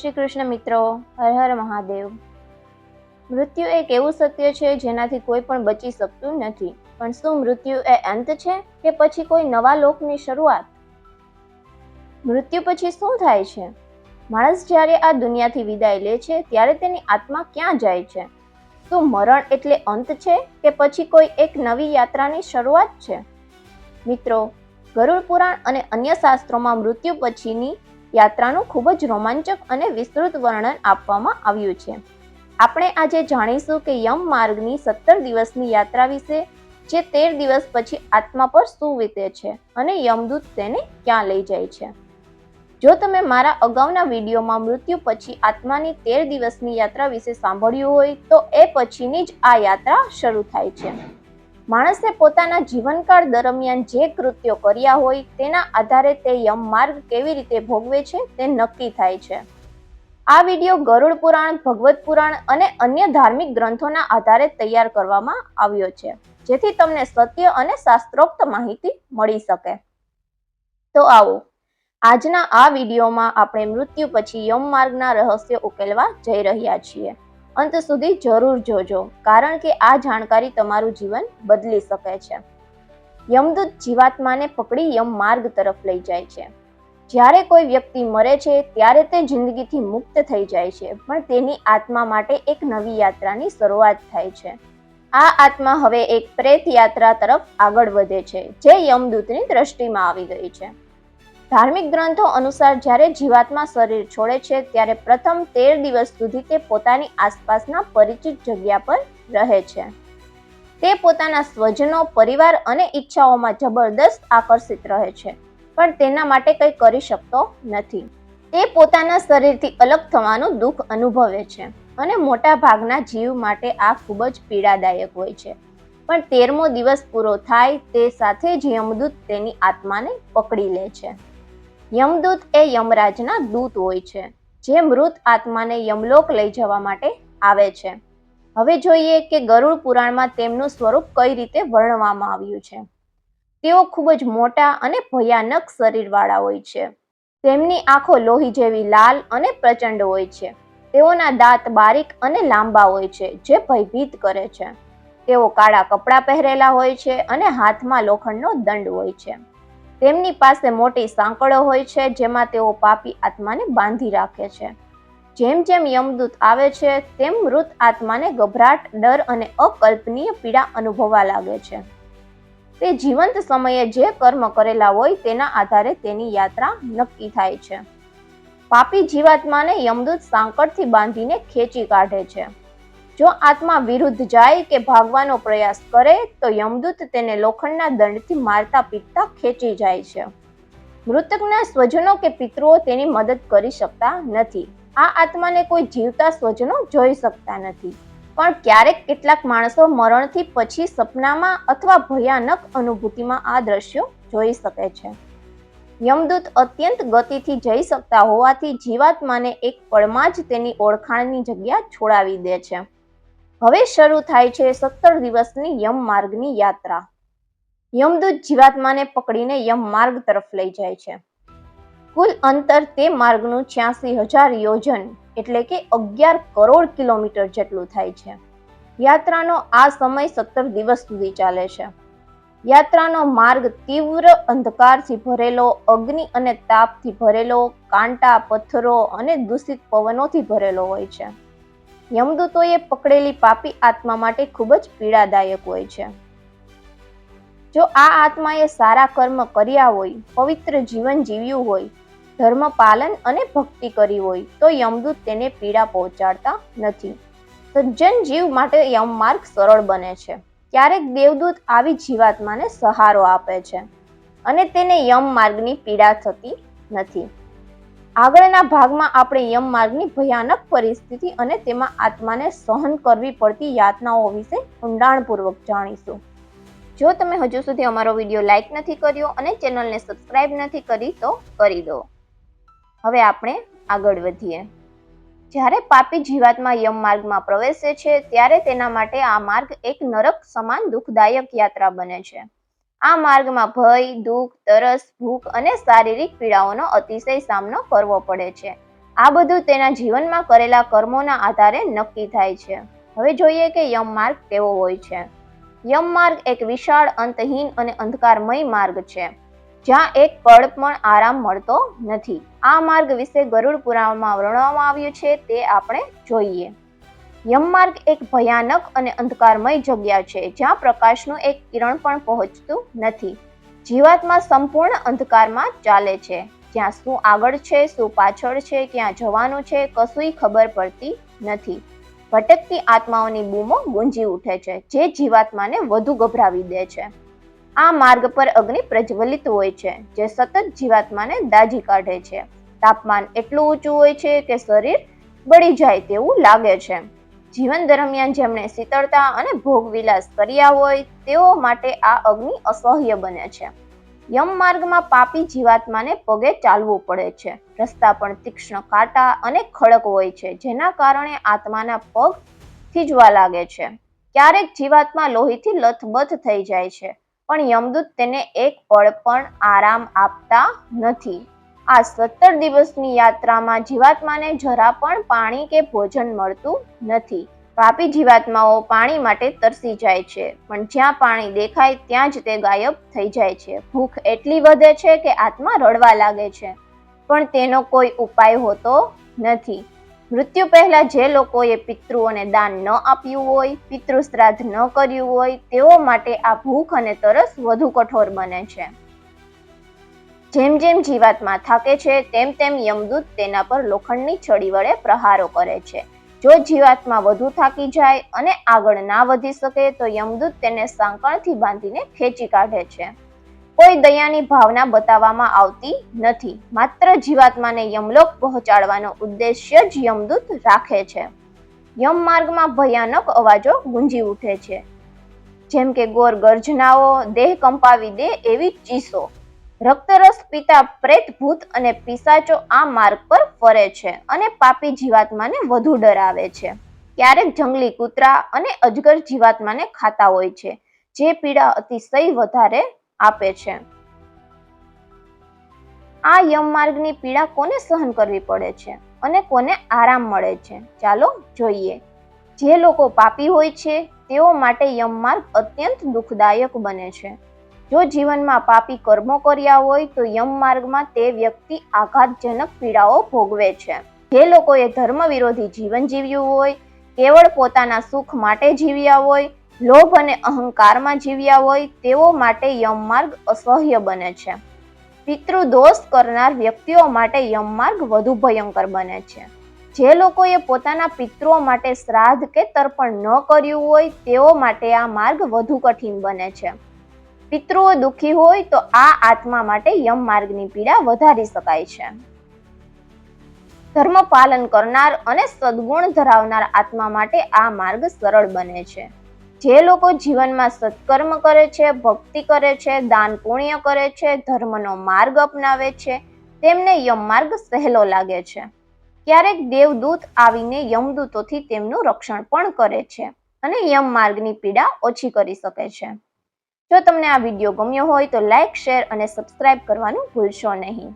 શ્રી કૃષ્ણ મિત્રો, હર હર મહાદેવ. મૃત્યુ એક એવું સત્ય છે જેનાથી કોઈ પણ બચી શકતું નથી. પણ શું મૃત્યુ એ અંત છે કે પછી કોઈ નવા લોકની શરૂઆત? મૃત્યુ પછી શું થાય છે? માણસ જ્યારે આ દુનિયાથી વિદાય લે છે, ત્યારે તેની આત્મા ક્યાં જાય છે? શું મરણ એટલે અંત છે કે પછી કોઈ એક નવી યાત્રાની શરૂઆત છે? મિત્રો, ગરુડ પુરાણ અને અન્ય શાસ્ત્રોમાં મૃત્યુ પછીની યાત્રાનું ખૂબ જ રોમાંચક અને વિસ્તૃત વર્ણન આપવામાં આવ્યું છે. આપણે આજે જાણીશું કે યમ માર્ગની સત્તર દિવસની યાત્રા વિશે, જે તેર દિવસ પછી આત્મા પર શું વીતે છે અને યમદૂત તેને ક્યાં લઈ જાય છે. જો તમે મારા અગાઉના વિડીયોમાં મૃત્યુ પછી આત્માની તેર દિવસની યાત્રા વિશે સાંભળ્યું હોય, તો એ પછીની જ આ યાત્રા શરૂ થાય છે. માણસે પોતાના જીવનકાળ દરમિયાન જે કૃત્યો કર્યા હોય તેના આધારે તે યમ માર્ગ કેવી રીતે ભોગવે છે તે નક્કી થાય છે. આ વીડિયો ગરુડ પુરાણ, ભગવત પુરાણ અને અન્ય ધાર્મિક ગ્રંથોના આધારે તૈયાર કરવામાં આવ્યો છે, જેથી તમને સત્ય અને શાસ્ત્રોક્ત માહિતી મળી શકે. તો આવો, આજના આ વિડીયોમાં આપણે મૃત્યુ પછી યમ માર્ગના રહસ્ય ઉકેલવા જઈ રહ્યા છીએ. અંત સુધી જરૂર જોજો, કારણ કે આ જાણકારી તમારું જીવન બદલી શકે છે. યમદૂત જીવાત્માને પકડી યમ માર્ગ તરફ લઈ જાય છે. જ્યારે કોઈ વ્યક્તિ મરે છે, ત્યારે તે જિંદગીથી મુક્ત થઈ જાય છે, પણ તેની આત્મા માટે એક નવી યાત્રાની શરૂઆત થાય છે. આ આત્મા હવે એક પ્રેત યાત્રા તરફ આગળ વધે છે, જે યમદૂતની દ્રષ્ટિમાં આવી ગઈ છે. ધાર્મિક ગ્રંથો અનુસાર જ્યારે જીવાત્મા શરીર છોડે છે, ત્યારે પ્રથમ તેર દિવસ સુધી તે પોતાની આસપાસના પરિચિત જગ્યા પર રહે છે. તે પોતાના સ્વજનો, પરિવાર અને ઈચ્છાઓમાં જબરદસ્ત આકર્ષિત રહે છે, પણ તેના માટે કંઈ કરી શકતો નથી. તે પોતાના શરીરથી અલગ થવાનું દુઃખ અનુભવે છે અને મોટા ભાગના જીવ માટે આ ખૂબ જ પીડાદાયક હોય છે. પણ તેરમો દિવસ પૂરો થાય તે સાથે જ યમદૂત તેની આત્માને પકડી લે છે. યમદૂત એ યમરાજના દૂત હોય છે, જે મૃત આત્માને યમલોક લઈ જવા માટે આવે છે. હવે જોઈએ કે ગરુડ પુરાણમાં તેમનું સ્વરૂપ કઈ રીતે વર્ણવામાં આવ્યું છે. તેઓ ખૂબ જ મોટા અને ભયાનક શરીરવાળા હોય છે. તેમની આંખો લોહી જેવી લાલ અને પ્રચંડ હોય છે. તેઓના દાંત બારીક અને લાંબા હોય છે, જે ભયભીત કરે છે. તેઓ કાળા કપડાં પહેરેલા હોય છે અને હાથમાં લોખંડનો દંડ હોય છે. તેમની પાસે મોટી સાંકળો હોય છે, જેમાં તેઓ પાપી આત્માને બાંધી રાખે છે. જેમ જેમ યમદૂત આવે છે, તેમ મૃત આત્માને ગભરાટ, ડર અને અકલ્પનીય પીડા અનુભવવા લાગે છે. તે જીવંત સમયે જે કર્મ કરેલા હોય, તેના આધારે તેની યાત્રા નક્કી થાય છે. પાપી જીવાત્માને યમદૂત સાંકળથી બાંધીને ખેંચી કાઢે છે. જો આત્મા વિરુદ્ધ જાય કે ભાગવાનો પ્રયાસ કરે, તો યમદૂત તેને લોખંડના દંડથી મારતા પીટતા ખેંચી જાય છે. મૃતકના સ્વજનો કે પિતૃઓ તેની મદદ કરી શકતા નથી. આ આત્માને કોઈ જીવતા સ્વજનો જોઈ શકતા નથી. પણ ક્યારેક કેટલાક માણસો મરણથી પછી સપનામાં અથવા ભયાનક અનુભૂતિમાં આ દ્રશ્યો જોઈ શકે છે. યમદૂત અત્યંત ગતિથી જઈ શકતા હોવાથી જીવાત્માને એક પળમાં જ તેની ઓળખાણની જગ્યા છોડાવી દે છે. હવે શરૂ થાય છે સત્તર દિવસની યમ માર્ગની યાત્રા. યમદૂત જીવાત્માને પકડીને યમ માર્ગ તરફ લઈ જાય છે. કુલ અંતર તે માર્ગનું છ્યાસી હજાર યોજન, એટલે કે અગિયાર કરોડ કિલોમીટર જેટલું થાય છે. યાત્રાનો આ સમય સત્તર દિવસ સુધી ચાલે છે. યાત્રાનો માર્ગ તીવ્ર અંધકારથી ભરેલો, અગ્નિ અને તાપથી ભરેલો, કાંટા, પથ્થરો અને દૂષિત પવનોથી ભરેલો હોય છે. યમદૂતોએ પકડેલી પાપી આત્મા માટે ખૂબ જ પીડાદાયક હોય છે. જો આ આત્માએ સારા કર્મ કર્યા હોય, પવિત્ર જીવન જીવ્યું હોય, ધર્મ પાલન અને ભક્તિ કરી હોય, તો યમદૂત તેને પીડા પહોંચાડતા નથી. સજ્જન જીવ માટે યમ માર્ગ સરળ બને છે. ક્યારેક દેવદૂત આવી જીવાત્માને સહારો આપે છે અને તેને યમ માર્ગની પીડા થતી નથી. આગળના ભાગમાં આપણે યમ માર્ગની ભયાનક પરિસ્થિતિ અને તેમાં આત્માને સહન કરવી પડતી યાતનાઓ વિશે ઊંડાણપૂર્વક જાણીશું. જો તમે હજુ સુધી અમારો વીડિયો લાઈક નથી કર્યો અને ચેનલને સબસ્ક્રાઇબ નથી કરી તો કરી દો. હવે આપણે આગળ વધીએ. જ્યારે પાપી જીવાતમાં યમ માર્ગમાં પ્રવેશે છે, ત્યારે તેના માટે આ માર્ગ એક નરક સમાન દુઃખદાયક યાત્રા બને છે. આ માર્ગમાં ભય, દુઃખ, તરસ, ભૂખ અને શારીરિક પીડાઓનો અતિશય સામનો કરવો પડે છે. આ બધું તેના જીવનમાં કરેલા કર્મોના આધારે નક્કી થાય છે. હવે જોઈએ કે યમ માર્ગ કેવો હોય છે. યમ માર્ગ એક વિશાળ, અંતહીન અને અંધકારમય માર્ગ છે, જ્યાં એક પળ પણ આરામ મળતો નથી. આ માર્ગ વિશે ગરુડ પુરાણમાં વર્ણવવામાં આવ્યું છે, તે આપણે જોઈએ. યમમાર્ગ એક ભયાનક અને અંધકારમય જગ્યા છે, જ્યાં પ્રકાશનું એક કિરણ પણ પહોંચતું નથી. જીવાત્મા સંપૂર્ણ અંધકારમાં ચાલે છે. જ્યાં શું આગળ છે, શું પાછળ છે, ક્યાં જવાનું છે, કશુંય ખબર પડતી નથી. ભટકતી આત્માઓની બૂમો ગુંજી ઉઠે છે, જે જીવાત્માને વધુ ગભરાવી દે છે. આ માર્ગ પર અગ્નિ પ્રજ્વલિત હોય છે, જે સતત જીવાત્માને દાજી કાઢે છે. તાપમાન એટલું ઊંચું હોય છે કે શરીર બળી જાય તેવું લાગે છે. જીવન દરમિયાન જેમણે શીતળતા અને ભોગવિલાસ કર્યા હોય, તેઓ માટે આ અગ્નિ અસહ્ય બને છે. યમ માર્ગમાં પાપી જીવાત્માને પગે ચાલવું પડે છે. રસ્તા પણ તીક્ષ્ણ કાંટા અને ખડક હોય છે, જેના કારણે આત્માના પગ થીજવા લાગે છે. ક્યારેક જીવાત્મા લોહીથી લથબથ થઈ જાય છે, પણ યમદૂત તેને એક પળ પણ આરામ આપતા નથી. આ સત્તર દિવસની યાત્રામાં જીવાત્માને જરા પણ પાણી કે ભોજન મળતું નથી. પાપી જીવાત્માઓ પાણી માટે તરસી જાય છે, પણ જ્યાં પાણી દેખાય ત્યાં જ તે ગાયબ થઈ જાય છે. ભૂખ એટલી વધે છે કે આત્મા રડવા લાગે છે, પણ તેનો કોઈ ઉપાય હોતો નથી. મૃત્યુ પહેલા જે લોકોએ પિતૃઓને દાન ન આપ્યું હોય પિતૃ શ્રાદ્ધ ન કર્યું હોય, તેઓ માટે આ ભૂખ અને તરસ વધુ કઠોર બને છે. જેમ જેમ જીવાત્મા થાકે છે, તેમ તેમ યમદૂત તેના પર લોખંડની છડી વડે પ્રહારો કરે છે. જો જીવાત્મા વધુ થાકી જાય અને આગળ ના વધી શકે, તો યમદૂત તેને સાંકળથી બાંધીને ખેંચી કાઢે છે. કોઈ દયાની ભાવના બતાવવામાં આવતી નથી. માત્ર જીવાત્માને યમલોક પહોંચાડવાનો ઉદ્દેશ્ય જ યમદૂત રાખે છે. યમ માર્ગમાં ભયાનક અવાજો ગુંજી ઉઠે છે. જેમ કે ગોર ગર્જનાઓ, દેહ કંપાવી દે એવી ચીસો. રક્તરસ પીતા પ્રેત ભૂત અને પિસાચો આ માર્ગ પર ફરે છે અને પાપી જીવાત્માને વધુ ડરાવે છે. ક્યારેક જંગલી કૂતરા અને અજગર જીવાત્માને ખાતા હોય છે, જે પીડા અતિશય વધારે આપે છે. આ યમ માર્ગની પીડા કોને સહન કરવી પડે છે અને કોને આરામ મળે છે? ચાલો જોઈએ. જે લોકો પાપી હોય છે, તેઓ માટે યમ માર્ગ અત્યંત દુઃખદાયક બને છે. જો જીવનમાં પાપી કર્મો કર્યા હોય તો યમ માર્ગમાં તે વ્યક્તિ આઘાતજનક પીડાઓ ભોગવે છે. જે લોકોએ ધર્મ વિરોધી જીવન જીવ્યું હોય, કેવળ પોતાના સુખ માટે જીવ્યા હોય, લોભ અને અહંકારમાં જીવ્યા હોય, તેઓ માટે યમ માર્ગ અસહ્ય બને છે. પિતૃદોષ કરનાર વ્યક્તિઓ માટે યમ માર્ગ વધુ ભયંકર બને છે. જે લોકોએ પોતાના પિતૃઓ માટે શ્રાદ્ધ કે તર્પણ ન કર્યું હોય, તેઓ માટે આ માર્ગ વધુ કઠિન બને છે. પિતૃઓ દુઃખી હોય તો આ આત્મા માટે યમ માર્ગની પીડા વધારી શકાય છે. ધર્મ પાલન કરનાર અને સદગુણ ધરાવનાર આત્મા માટે આ માર્ગ સરળ બને છે. જે લોકો જીવનમાં સત્કર્મ કરે છે, ભક્તિ કરે છે, દાન પુણ્ય કરે છે, ધર્મનો માર્ગ અપનાવે છે, તેમને યમ માર્ગ સહેલો લાગે છે. ક્યારેક દેવદૂત આવીને યમદૂતોથી તેમનું રક્ષણ પણ કરે છે અને યમ માર્ગની પીડા ઓછી કરી શકે છે. જો તમને આ વીડિયો ગમ્યો હોય તો લાઇક શેર અને સબસ્ક્રાઇબ કરવાનું ભૂલશો નહીં.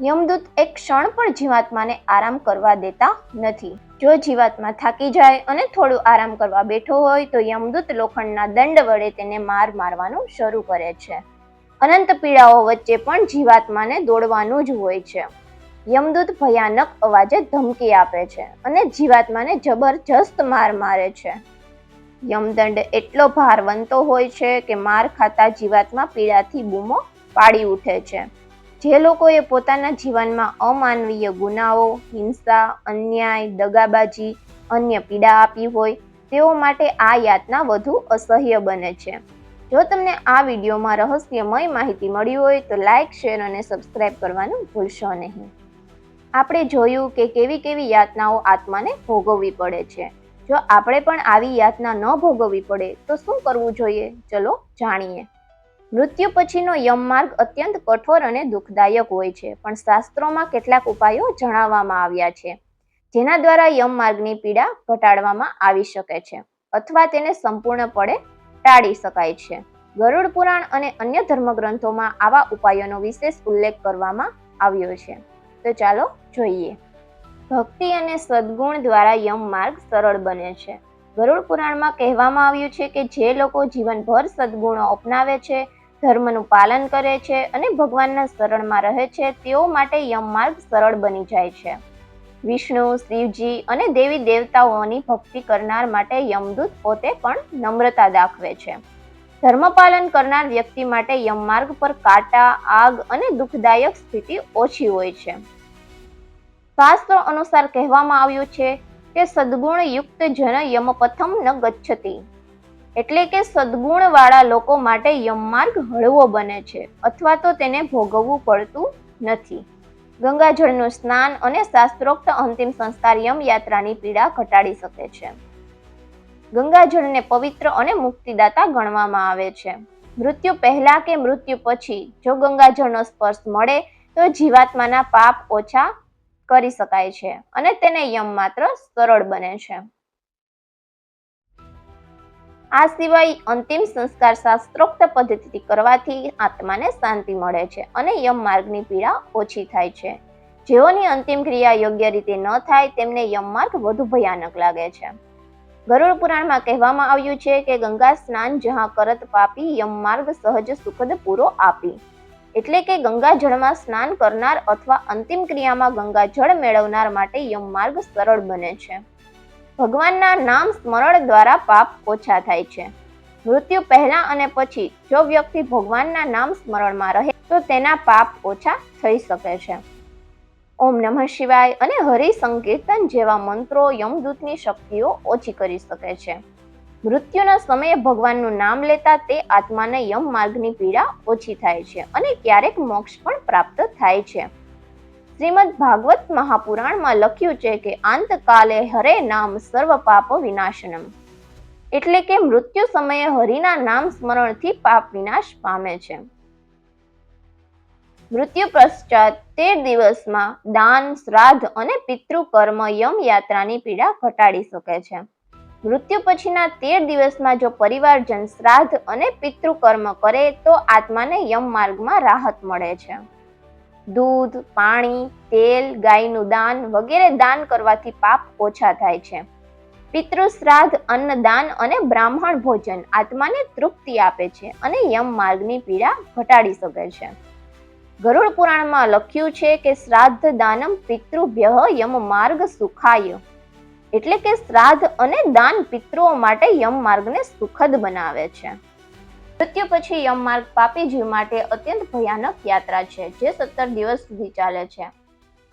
યમદૂત એક ક્ષણ પણ જીવાત્માને આરામ કરવા દેતા નથી. જો જીવાત્મા થાકી જાય અને થોડું આરામ કરવા બેઠો હોય તો યમદૂત લોખંડના દંડ વડે તેને માર મારવાનું શરૂ કરે છે. અનંત પીડાઓ વચ્ચે પણ જીવાત્માને દોડવાનું જ હોય છે. યમદૂત ભયાનક અવાજે ધમકી આપે છે અને જીવાત્માને જબરજસ્ત માર મારે છે. યમદંડ એટલો ભારવંતો હોય છે કે માર ખાતા જીવાતમાં પીડાથી બૂમો પાડી ઉઠે છે. જે લોકોએ પોતાના જીવનમાં અમાનવીય ગુનાઓ, હિંસા, અન્યાય, દગાબાજી, અન્ય પીડા આપી હોય, તેઓ માટે આ યાતના વધુ અસહ્ય બને છે. જો તમને આ વિડીયોમાં રહસ્યમય માહિતી મળી હોય તો લાઇક શેર અને સબસ્ક્રાઇબ કરવાનું ભૂલશો નહીં. આપણે જોયું કે કેવી કેવી યાતનાઓ આત્માને ભોગવવી પડે છે. જો આપણે પણ આવી યાતના ન ભોગવવી પડે, તો શું કરવું જોઈએ? ચલો જાણીએ. મૃત્યુ પછીનો યમ માર્ગ અત્યંત કઠોર અને દુઃખદાયક હોય છે, પણ શાસ્ત્રોમાં કેટલાક ઉપાયો જણાવવામાં આવ્યા છે, જેના દ્વારા યમ માર્ગની પીડા ઘટાડવામાં આવી શકે છે, અથવા તેને સંપૂર્ણપણે ટાળી શકાય છે. ગરુડ પુરાણ અને અન્ય ધર્મગ્રંથોમાં આવા ઉપાયોનો વિશેષ ઉલ્લેખ કરવામાં આવ્યો છે. તો ચાલો જોઈએ. ભક્તિ અને સદગુણ દ્વારા યમ માર્ગ સરળ બને છે. ગરુડ પુરાણમાં કહેવામાં આવ્યું છે કે જે લોકો જીવનભર સદગુણો અપનાવે છે, ધર્મનું પાલન કરે છે અને ભગવાનના શરણમાં રહે છે, તેઓ માટે યમ માર્ગ સરળ બની જાય છે. વિષ્ણુ, શિવજી અને દેવી દેવતાઓની ભક્તિ કરનાર માટે યમદૂત પોતે પણ નમ્રતા દાખવે છે. ધર્મ પાલન કરનાર વ્યક્તિ માટે યમ માર્ગ પર કાંટા, આગ અને દુઃખદાયક સ્થિતિ ઓછી હોય છે. શાસ્ત્રો અનુસાર કહેવામાં આવ્યું છે કે સદગુણ યુક્ત જન યમપથમ ન ગચ્છતી. એટલે કે સદગુણ વાળા લોકો માટે યમમાર્ગ હળવો બને છે, અથવા તો તેને ભોગવવું પડતું નથી. ગંગાજળનું સ્નાન અને શાસ્ત્રોક્ત અંતિમ સંસ્કાર યમ યાત્રાની પીડા ઘટાડી શકે છે. ગંગાજળને પવિત્ર અને મુક્તિદાતા ગણવામાં આવે છે. મૃત્યુ પહેલા કે મૃત્યુ પછી, જો ગંગાજળનો સ્પર્શ મળે તો જીવાત્માના પાપ ઓછા કરી શકાય છે અને તેને યમ માત્ર સરળ બને છે. આ સિવાય અંતિમ સંસ્કાર શાસ્ત્રોક્ત પદ્ધતિથી કરવાથી આત્માને શાંતિ મળે છે અને યમ માર્ગની પીડા ઓછી થાય છે. જેઓની અંતિમ ક્રિયા યોગ્ય રીતે ન થાય તેમને યમ માર્ગ વધુ ભયાનક લાગે છે. ગરુડ પુરાણમાં કહેવામાં આવ્યું છે કે ગંગા સ્નાન જહાં કરત પાપી યમ માર્ગ સહજ સુખદ પૂરો આપી. એટલે કે ગંગાજળમાં સ્નાન કરનાર અથવા અંતિમ ક્રિયામાં ગંગાજળ મેળવનાર માટે યમ માર્ગ સરળ બને છે. ભગવાનના નામ સ્મરણ દ્વારા પાપ ઓછા થાય છે. મૃત્યુ પહેલા અને પછી જો વ્યક્તિ ભગવાનના નામ સ્મરણમાં રહે, તો તેના પાપ ઓછા થઈ શકે છે. ઓમ નમઃ શિવાય અને હરિ સંકીર્તન જેવા મંત્રો યમદૂતની શક્તિઓ ઓછી કરી શકે છે. મૃત્યુના સમયે ભગવાનનું નામ લેતા તે આત્માને યમ માર્ગની પીડા ઓછી થાય છે અને ક્યારેક મોક્ષ પણ પ્રાપ્ત થાય છે. શ્રીમદ ભાગવત મહાપુરાણમાં લખ્યું છે કે અંતકાલે હરે નામ સર્વ પાપ વિનાશનમ. એટલે કે મૃત્યુ સમયે હરિના નામ સ્મરણથી પાપ વિનાશ પામે છે. મૃત્યુ પશ્ચાત તેર દિવસમાં દાન, શ્રાદ્ધ અને પિતૃ કર્મ યમ યાત્રાની પીડા ઘટાડી શકે છે. મૃત્યુ પછીના તેર દિવસમાં જો પરિવારજન શ્રાદ્ધ અને પિતૃકર્મ કરે તો આત્માને યમ માર્ગમાં રાહત મળે છે. દૂધ, પાણી, તેલ, ગાયનું દાન વગેરે દાન કરવાથી પાપ ઓછા થાય છે. પિતૃ શ્રાદ્ધ અન્નદાન અને બ્રાહ્મણ ભોજન આત્માને તૃપ્તિ આપે છે અને યમ માર્ગની પીડા ઘટાડી શકે છે. ગરુડ પુરાણમાં લખ્યું છે કે શ્રાદ્ધ દાનમ પિતૃભ્ય યમ માર્ગ સુખાય. એટલે કે શ્રાદ્ધ અને દાન પિતૃઓ માટે યમ માર્ગને સુખદ બનાવે છે. મૃત્યુ પછી યમ માર્ગ પાપી જીવ માટે અત્યંત ભયાનક યાત્રા છે, જે સત્તર દિવસ સુધી ચાલે છે.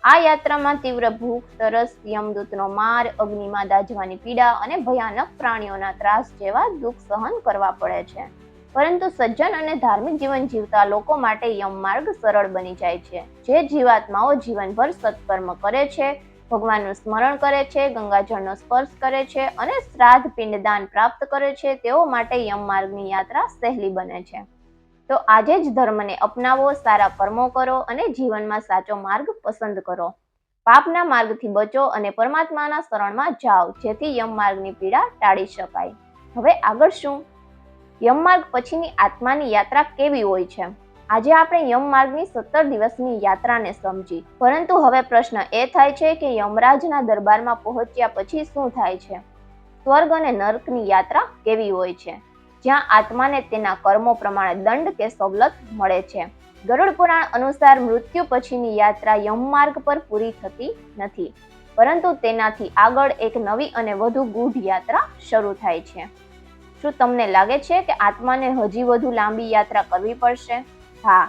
આ યાત્રામાં તીવ્ર ભૂખ, તરસ, યમદૂતનો માર, અગ્નિમાં દાઝવાની પીડા અને ભયાનક પ્રાણીઓના ત્રાસ જેવા દુઃખ સહન કરવા પડે છે. પરંતુ સજ્જન અને ધાર્મિક જીવન જીવતા લોકો માટે યમ માર્ગ સરળ બની જાય છે, જે જીવાત્માઓ જીવનભર સત્કર્મ કરે છે ભગવાનનું સ્મરણ કરે છે, ગંગાજળનો સ્પર્શ કરે છે અને શ્રાદ્ધ પિંડદાન પ્રાપ્ત કરે છે, તેઓ માટે યમ માર્ગની યાત્રા સહેલી બને છે. તો આજે જ ધર્મને અપનાવો, સારા કર્મો કરો અને જીવનમાં સાચો માર્ગ પસંદ કરો. પાપના માર્ગથી બચો અને પરમાત્માના શરણમાં જાઓ, જેથી યમ માર્ગની પીડા ટાળી શકાય. હવે આગળ શું? યમ માર્ગ પછીની આત્માની યાત્રા કેવી હોય છે? આજે આપણે યમ માર્ગની સત્તર દિવસની યાત્રાને સમજી. પરંતુ હવે પ્રશ્ન એ થાય છે કે યમરાજના દરબારમાં પહોંચ્યા પછી શું થાય છે? સ્વર્ગ અને નર્કની યાત્રા કેવી હોય છે? જ્યાં આત્માને તેના કર્મો પ્રમાણે દંડ કે સવલત મળે છે. ગરુડ પુરાણ અનુસાર મૃત્યુ પછીની યાત્રા યમ માર્ગ પર પૂરી થતી નથી. પરંતુ તેનાથી આગળ એક નવી અને વધુ ગૂઢ યાત્રા શરૂ થાય છે. શું તમને લાગે છે કે આત્માને હજી વધુ લાંબી યાત્રા કરવી પડશે? હા.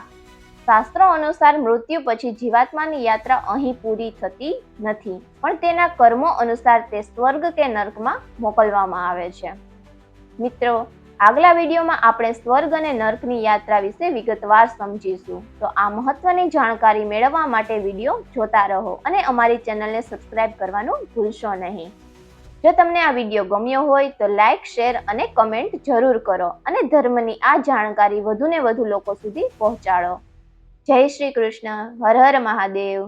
શાસ્ત્રો અનુસાર મૃત્યુ પછી જીવાત્માની યાત્રા અહીં પૂરી થતી નથી, પણ તેના કર્મો અનુસાર તે સ્વર્ગ કે નર્કમાં મોકલવામાં આવે છે. મિત્રો, આગલા વિડીયોમાં આપણે સ્વર્ગ અને નર્કની યાત્રા વિશે વિગતવાર સમજીશું. તો આ મહત્વની જાણકારી મેળવવા માટે વીડિયો જોતા રહો અને અમારી ચેનલને સબસ્ક્રાઇબ કરવાનું ભૂલશો નહીં. જો તમને આ વીડિયો ગમ્યો હોય તો લાઇક શેર અને કમેન્ટ જરૂર કરો અને ધર્મની આ જાણકારી વધુને વધુ લોકો સુધી પહોંચાડો. જય શ્રી કૃષ્ણ. હર હર મહાદેવ.